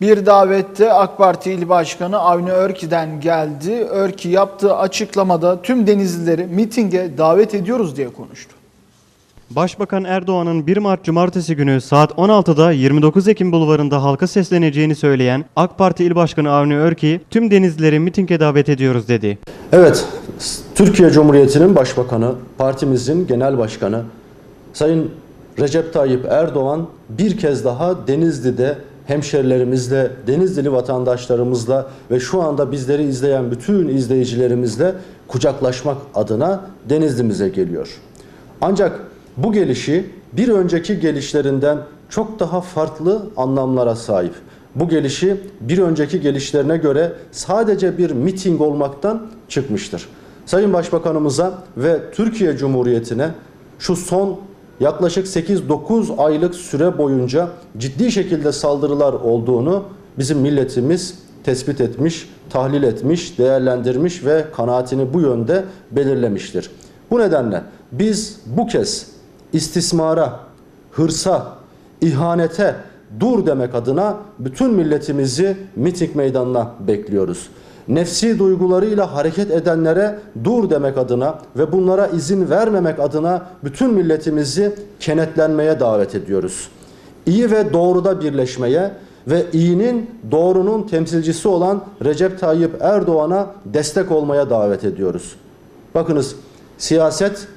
Bir davette AK Parti İl Başkanı Avni Örki'den geldi. Örki yaptığı açıklamada tüm Denizlileri mitinge davet ediyoruz diye konuştu. Başbakan Erdoğan'ın 1 Mart Cumartesi günü saat 16'da 29 Ekim Bulvarı'nda halka sesleneceğini söyleyen AK Parti İl Başkanı Avni Örki, tüm denizlileri mitinge davet ediyoruz dedi. Evet, Türkiye Cumhuriyeti'nin başbakanı, partimizin genel başkanı Sayın Recep Tayyip Erdoğan bir kez daha Denizli'de hemşerilerimizle, Denizlili vatandaşlarımızla ve şu anda bizleri izleyen bütün izleyicilerimizle kucaklaşmak adına Denizli'mize geliyor. Ancak bu gelişi bir önceki gelişlerinden çok daha farklı anlamlara sahip. Bu gelişi bir önceki gelişlerine göre sadece bir miting olmaktan çıkmıştır. Sayın Başbakanımıza ve Türkiye Cumhuriyeti'ne şu son yaklaşık 8-9 aylık süre boyunca ciddi şekilde saldırılar olduğunu bizim milletimiz tespit etmiş, tahlil etmiş, değerlendirmiş ve kanaatini bu yönde belirlemiştir. Bu nedenle biz bu kez istismara, hırsa, ihanete dur demek adına bütün milletimizi miting meydanına bekliyoruz. Nefsi duygularıyla hareket edenlere dur demek adına ve bunlara izin vermemek adına bütün milletimizi kenetlenmeye davet ediyoruz. İyi ve doğruda birleşmeye ve iyinin doğrunun temsilcisi olan Recep Tayyip Erdoğan'a destek olmaya davet ediyoruz. Bakınız siyaset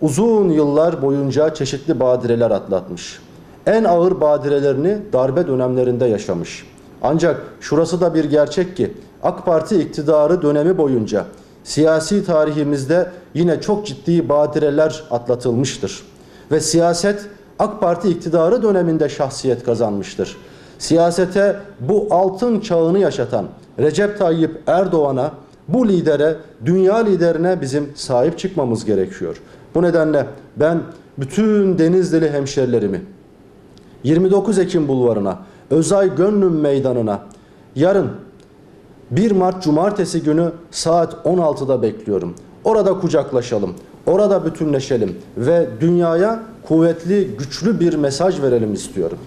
uzun yıllar boyunca çeşitli badireler atlatmış. En ağır badirelerini darbe dönemlerinde yaşamış. Ancak şurası da bir gerçek ki AK Parti iktidarı dönemi boyunca siyasi tarihimizde yine çok ciddi badireler atlatılmıştır. Ve siyaset AK Parti iktidarı döneminde şahsiyet kazanmıştır. Siyasete bu altın çağını yaşatan Recep Tayyip Erdoğan'a bu lidere, dünya liderine bizim sahip çıkmamız gerekiyor. Bu nedenle ben bütün Denizlili hemşerilerimi 29 Ekim Bulvarı'na, Özay Gönlüm Meydanı'na yarın 1 Mart Cumartesi günü saat 16'da bekliyorum. Orada kucaklaşalım, orada bütünleşelim ve dünyaya kuvvetli, güçlü bir mesaj verelim istiyorum.